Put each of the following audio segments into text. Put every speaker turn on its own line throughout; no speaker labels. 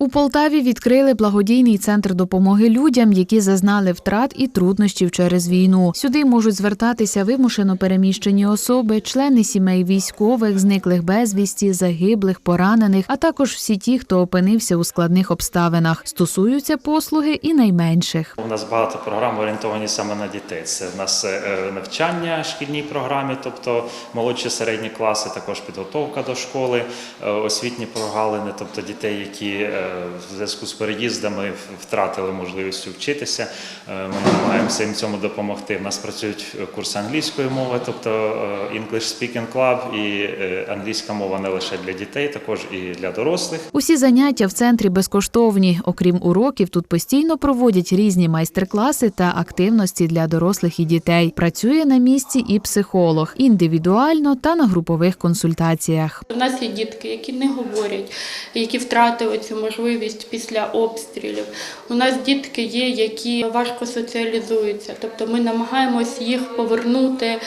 У Полтаві відкрили благодійний центр допомоги людям, які зазнали втрат і труднощів через війну. Сюди можуть звертатися вимушено переміщені особи, члени сімей військових, зниклих безвісті, загиблих, поранених, а також всі ті, хто опинився у складних обставинах. Стосуються послуги і найменших.
У нас багато програм орієнтовані саме на дітей. Це в нас е, навчання шкільній програмі, тобто молодші середні класи, також підготовка до школи, е, освітні прогалини, тобто дітей, які е, в зв'язку з переїздами втратили можливість вчитися. Е, Ми намагаємося їм цьому допомогти. У нас працюють курси англійської мови, тобто е, English Speaking Club, і е, англійська мова не лише для дітей, також і для дорослих.
Усі заняття в центрі безкоштовні. Окрім уроків, тут постійно проводять різні майстер-класи та активності для дорослих і дітей. Працює на місці і психолог індивідуально та на групових консультаціях.
У нас є дітки, які не говорять, які втратили цю можливість після обстрілів. У нас дітки є, які важко соціалізуються. Тобто ми намагаємось їх повернути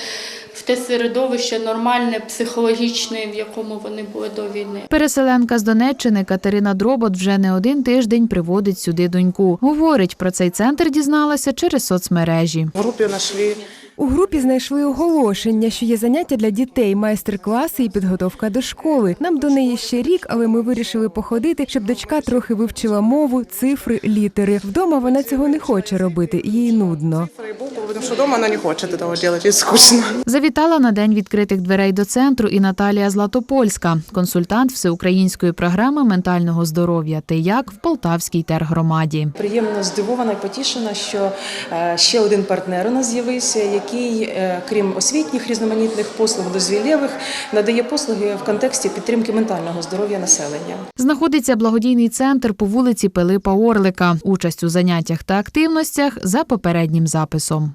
в те середовище нормальне, психологічне, в якому вони були до війни.
Переселенка з Донеччини Катерина Дробот вже не один тиждень приводить сюди доньку. Говорить, про цей центр дізналася через соцмережі.
В группе нашли
У групі знайшли оголошення, що є заняття для дітей, майстер-класи і підготовка до школи. Нам до неї ще рік, але ми вирішили походити, щоб дочка трохи вивчила мову, цифри, літери. Вдома вона цього не хоче робити, їй нудно.
И потому что дома она не хочет этого делать, ей скучно.
Завітала на день відкритих дверей до центру і Наталія Златопольська, консультант всеукраїнської програми ментального здоров'я та як в Полтавській тергромаді.
Приємно здивована і потішена, що е, ще один партнер у нас з'явився, який, е, крім освітніх різноманітних послуг дозвіллєвих, надає послуги в контексті підтримки ментального здоров'я населення.
Знаходиться благодійний центр по вулиці Пилипа Орлика. Участь у заняттях та активностях за попереднім записом.